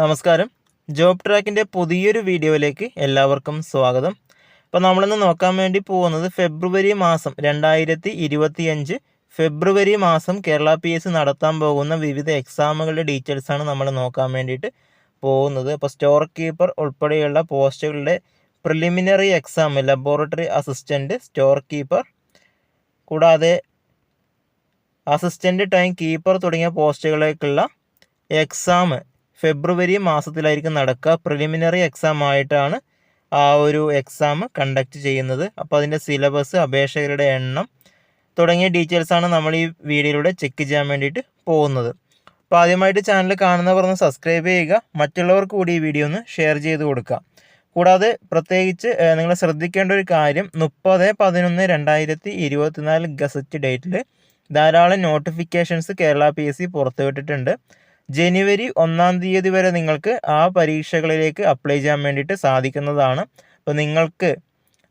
നമസ്കാരം. ജോബ് ട്രാക്കിന്റെ പുതിയൊരു വീഡിയോയിലേക്ക് എല്ലാവർക്കും സ്വാഗതം. അപ്പോൾ നമ്മളിന്ന് നോക്കാൻ വേണ്ടി പോകുന്നത് ഫെബ്രുവരി മാസം രണ്ടായിരത്തി ഇരുപത്തിയഞ്ച് ഫെബ്രുവരി മാസം കേരള പി എസ് നടത്താൻ പോകുന്ന വിവിധ എക്സാമുകളുടെ ഡീറ്റെയിൽസാണ് നമ്മൾ നോക്കാൻ വേണ്ടിയിട്ട് പോകുന്നത്. അപ്പോൾ സ്റ്റോർ കീപ്പർ ഉൾപ്പെടെയുള്ള പോസ്റ്റുകളുടെ preliminary exam laboratory assistant store keeper കൂടാതെ അസിസ്റ്റന്റ് ടൈം കീപ്പർ തുടങ്ങിയ പോസ്റ്റുകളേക്കുള്ള എക്സാം ഫെബ്രുവരി മാസത്തിലായിരിക്കും നടക്കുക. പ്രിലിമിനറി എക്സാം ആയിട്ടാണ് ആ ഒരു എക്സാം കണ്ടക്ട് ചെയ്യുന്നത്. അപ്പോൾ അതിന്റെ സിലബസ് അപേക്ഷകരുടെ എണ്ണം തുടങ്ങിയ ഡീറ്റെയിൽസാണ് നമ്മൾ ഈ വീഡിയോയിലൂടെ ചെക്ക് ചെയ്യാൻ വേണ്ടിയിട്ട് പോകുന്നത്. അപ്പോൾ ആദ്യമായിട്ട് ചാനൽ കാണുന്നവർ ഒന്ന് സബ്സ്ക്രൈബ് ചെയ്യുക. മറ്റുള്ളവർക്ക് കൂടി ഈ വീഡിയോ ഒന്ന് ഷെയർ ചെയ്ത് കൊടുക്കുക. കൂടാതെ പ്രത്യേകിച്ച് നിങ്ങൾ ശ്രദ്ധിക്കേണ്ട ഒരു കാര്യം മുപ്പത് പതിനൊന്ന് രണ്ടായിരത്തി ഇരുപത്തിനാല് ഗസറ്റ് ഡേറ്റിൽ ധാരാളം notifications Kerala P S C പുറത്തുവിട്ടിട്ടുണ്ട്. ജനുവരി ഒന്നാം തീയതി വരെ നിങ്ങൾക്ക് ആ പരീക്ഷകളിലേക്ക് അപ്ലൈ ചെയ്യാൻ വേണ്ടിയിട്ട് സാധിക്കുന്നതാണ്. അപ്പോൾ നിങ്ങൾക്ക്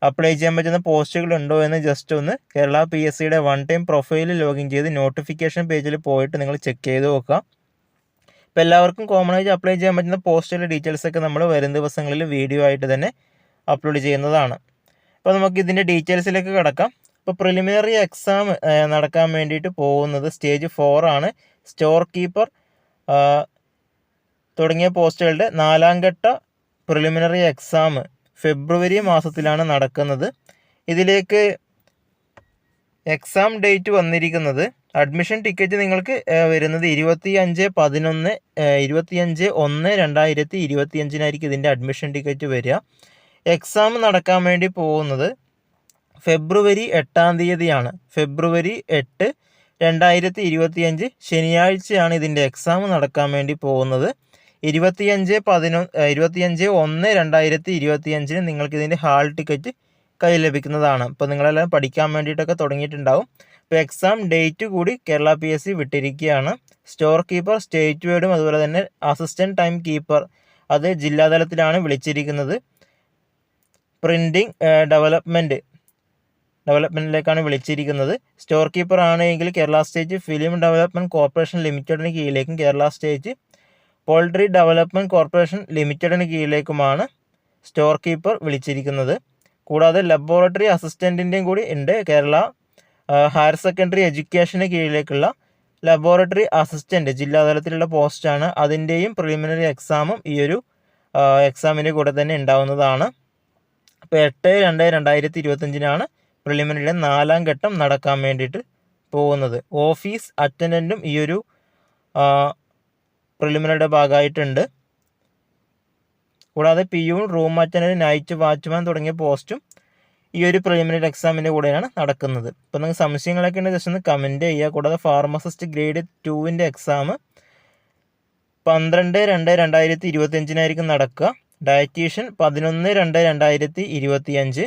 അപ്ലൈ ചെയ്യാൻ പറ്റുന്ന പോസ്റ്റുകൾ ഉണ്ടോ എന്ന് ജസ്റ്റ് ഒന്ന് കേരള പി എസ് സിയുടെ വൺ ടൈം പ്രൊഫൈലിൽ ലോഗിൻ ചെയ്ത് നോട്ടിഫിക്കേഷൻ പേജിൽ പോയിട്ട് നിങ്ങൾ ചെക്ക് ചെയ്ത് നോക്കുക. ഇപ്പോൾ എല്ലാവർക്കും കോമൺ ആയിട്ട് അപ്ലൈ ചെയ്യാൻ പറ്റുന്ന പോസ്റ്റുകളുടെ ഡീറ്റെയിൽസ് ഒക്കെ നമ്മൾ വരും ദിവസങ്ങളിൽ വീഡിയോ ആയിട്ട് തന്നെ അപ്ലോഡ് ചെയ്യുന്നതാണ്. അപ്പോൾ നമുക്ക് ഇതിന്റെ ഡീറ്റെയിൽസിലേക്ക് കിടക്കാം. ഇപ്പോൾ പ്രിലിമിനറി എക്സാം നടക്കാൻ വേണ്ടിയിട്ട് പോകുന്നത് സ്റ്റേജ് ഫോർ ആണ്. സ്റ്റോർ കീപ്പർ തുടങ്ങിയ പോസ്റ്റുകളുടെ നാലാം ഘട്ട പ്രിലിമിനറി എക്സാം ഫെബ്രുവരി മാസത്തിലാണ് നടക്കുന്നത്. ഇതിലേക്ക് എക്സാം ഡേറ്റ് വന്നിരിക്കുന്നത്. അഡ്മിഷൻ ടിക്കറ്റ് നിങ്ങൾക്ക് വരുന്നത് ഇരുപത്തി അഞ്ച് പതിനൊന്ന് ഇരുപത്തിയഞ്ച് ഒന്ന് രണ്ടായിരത്തി ഇരുപത്തിയഞ്ചിനായിരിക്കും ഇതിന്റെ അഡ്മിഷൻ ടിക്കറ്റ് വരിക. എക്സാം നടക്കാൻ വേണ്ടി പോകുന്നത് ഫെബ്രുവരി എട്ടാം തീയതിയാണ്. ഫെബ്രുവരി എട്ട് രണ്ടായിരത്തി ഇരുപത്തിയഞ്ച് ശനിയാഴ്ചയാണ് ഇതിന്റെ എക്സാം നടക്കാൻ വേണ്ടി പോകുന്നത്. ഇരുപത്തിയഞ്ച് പതിനൊന്ന് ഇരുപത്തിയഞ്ച് ഒന്ന് രണ്ടായിരത്തി ഇരുപത്തിയഞ്ചിന് നിങ്ങൾക്ക് ഇതിന്റെ ഹാൾ ടിക്കറ്റ് കൈ ലഭിക്കുന്നതാണ്. അപ്പോൾ നിങ്ങളെല്ലാം പഠിക്കാൻ വേണ്ടിയിട്ടൊക്കെ തുടങ്ങിയിട്ടുണ്ടാവും. ഇപ്പോൾ എക്സാം ഡേറ്റ് കൂടി കേരള പി എസ് സി വിട്ടിരിക്കുകയാണ്. സ്റ്റോർ കീപ്പർ സ്റ്റേറ്റ് വേർഡും അതുപോലെ തന്നെ അസിസ്റ്റന്റ് ടൈം കീപ്പർ അത് ജില്ലാതലത്തിലാണ് വിളിച്ചിരിക്കുന്നത്. പ്രിന്റിംഗ് ഡെവലപ്മെന്റ് ഡെവലപ്മെന്റിലേക്കാണ് വിളിച്ചിരിക്കുന്നത്. സ്റ്റോർ കീപ്പർ ആണെങ്കിൽ Kerala state film development corporation ലിമിറ്റഡിന് കീഴിലേക്കും Kerala state poultry development corporation ലിമിറ്റഡിന് കീഴിലേക്കുമാണ് സ്റ്റോർ കീപ്പർ വിളിച്ചിരിക്കുന്നത്. കൂടാതെ ലബോറട്ടറി അസിസ്റ്റന്റിന്റെയും കൂടി ഉണ്ട് കേരള ഹയർ സെക്കൻഡറി എഡ്യൂക്കേഷന് കീഴിലേക്കുള്ള ലബോറട്ടറി അസിസ്റ്റന്റ് ജില്ലാതലത്തിലുള്ള പോസ്റ്റാണ്. അതിന്റെയും പ്രിലിമിനറി എക്സാമും ഈ ഒരു എക്സാമിന്റെ കൂടെ തന്നെ ഉണ്ടാവുന്നതാണ്. അപ്പോൾ എട്ട് രണ്ട് രണ്ടായിരത്തി ഇരുപത്തഞ്ചിനാണ് പ്രിലിമിനറിയുടെ നാലാം ഘട്ടം നടക്കാൻ വേണ്ടിയിട്ട് പോകുന്നത്. ഓഫീസ് അറ്റൻഡന്റും ഈ ഒരു പ്രിലിമിനറിയുടെ ഭാഗമായിട്ടുണ്ട്. കൂടാതെ P U room attendant night watchman തുടങ്ങിയ പോസ്റ്റും ഈ ഒരു പ്രിലിമിനറി എക്സാമിന്റെ കൂടെയാണ് നടക്കുന്നത്. ഇപ്പോൾ നിങ്ങൾക്ക് സംശയങ്ങളൊക്കെ ഉണ്ടെങ്കിൽ ജസ്റ്റ് ഒന്ന് കമന്റ് ചെയ്യുക. കൂടാതെ ഫാർമസിസ്റ്റ് ഗ്രേഡ് ടുവിന്റെ എക്സാം പന്ത്രണ്ട് രണ്ട് രണ്ടായിരത്തി ഇരുപത്തിയഞ്ചിനായിരിക്കും നടക്കുക. ഡയറ്റീഷ്യൻ പതിനൊന്ന് രണ്ട് രണ്ടായിരത്തി ഇരുപത്തിയഞ്ച്.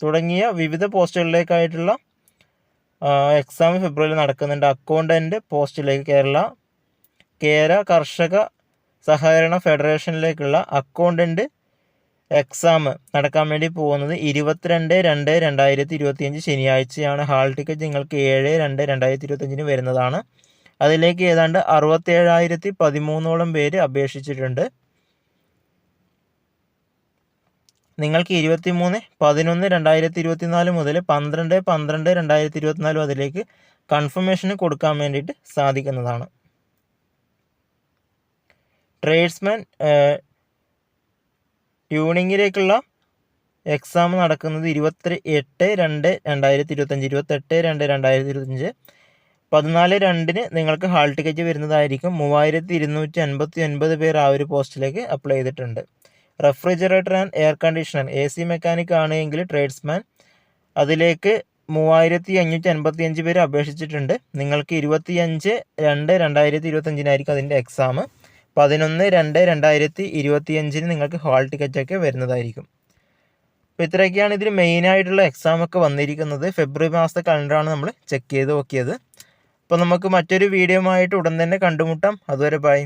തുടങ്ങിയ വിവിധ പോസ്റ്റുകളിലേക്കായിട്ടുള്ള എക്സാം ഫെബ്രുവരിയിൽ നടക്കുന്നുണ്ട്. അക്കൗണ്ടന്റ് പോസ്റ്റിലേക്ക് കേരള കേര കർഷക സഹകരണ ഫെഡറേഷനിലേക്കുള്ള അക്കൗണ്ടന്റ് എക്സാം നടക്കാൻ വേണ്ടി പോകുന്നത് ഇരുപത്തിരണ്ട് രണ്ട് രണ്ടായിരത്തി ഇരുപത്തിയഞ്ച് ശനിയാഴ്ചയാണ്. ഹാൾ ടിക്കറ്റ് നിങ്ങൾക്ക് ഏഴ് രണ്ട് രണ്ടായിരത്തി ഇരുപത്തഞ്ചിന് വരുന്നതാണ്. അതിലേക്ക് ഏതാണ്ട് അറുപത്തേഴായിരത്തി പതിമൂന്നോളം പേര് അപേക്ഷിച്ചിട്ടുണ്ട്. നിങ്ങൾക്ക് ഇരുപത്തി മൂന്ന് പതിനൊന്ന് രണ്ടായിരത്തി ഇരുപത്തി നാല് മുതൽ പന്ത്രണ്ട് പന്ത്രണ്ട് രണ്ടായിരത്തി ഇരുപത്തിനാല് അതിലേക്ക് കൺഫർമേഷന് കൊടുക്കാൻ വേണ്ടിയിട്ട് സാധിക്കുന്നതാണ്. ട്രേഡ്സ്മാൻ ട്യൂണിങ്ങിലേക്കുള്ള എക്സാം നടക്കുന്നത് ഇരുപത്തി എട്ട് രണ്ട് രണ്ടായിരത്തി ഇരുപത്തഞ്ച് ഇരുപത്തെട്ട് രണ്ട് രണ്ടായിരത്തി ഇരുപത്തഞ്ച് പതിനാല് രണ്ടിന് നിങ്ങൾക്ക് ഹാൾ ടിക്കറ്റ് വരുന്നതായിരിക്കും. മൂവായിരത്തി ഇരുന്നൂറ്റി അൻപത്തി ഒൻപത് പേർ ആ ഒരു പോസ്റ്റിലേക്ക് അപ്ലൈ ചെയ്തിട്ടുണ്ട്. Refrigerator and air conditioner A C mechanic എങ്കിൽ ട്രേഡ്സ്മാൻ. അതിലേക്ക് മൂവായിരത്തി അഞ്ഞൂറ്റി അൻപത്തി അഞ്ച് പേര് അപേക്ഷിച്ചിട്ടുണ്ട്. നിങ്ങൾക്ക് ഇരുപത്തി അഞ്ച് രണ്ട് രണ്ടായിരത്തി ഇരുപത്തഞ്ചിനായിരിക്കും അതിന്റെ എക്സാം പതിനൊന്ന് രണ്ട് രണ്ടായിരത്തി ഇരുപത്തി അഞ്ചിന് നിങ്ങൾക്ക് ഹാൾ ടിക്കറ്റൊക്കെ വരുന്നതായിരിക്കും. അപ്പോൾ ഇത്രയൊക്കെയാണ് ഇതിൽ മെയിനായിട്ടുള്ള എക്സാം ഒക്കെ വന്നിരിക്കുന്നത്. ഫെബ്രുവരി മാസത്തെ കലണ്ടറാണ് നമ്മൾ ചെക്ക് ചെയ്ത് നോക്കിയത്. അപ്പോൾ നമുക്ക് മറ്റൊരു വീഡിയോ ആയിട്ട് ഉടൻ തന്നെ കണ്ടുമുട്ടാം. അതുവരെ ബൈ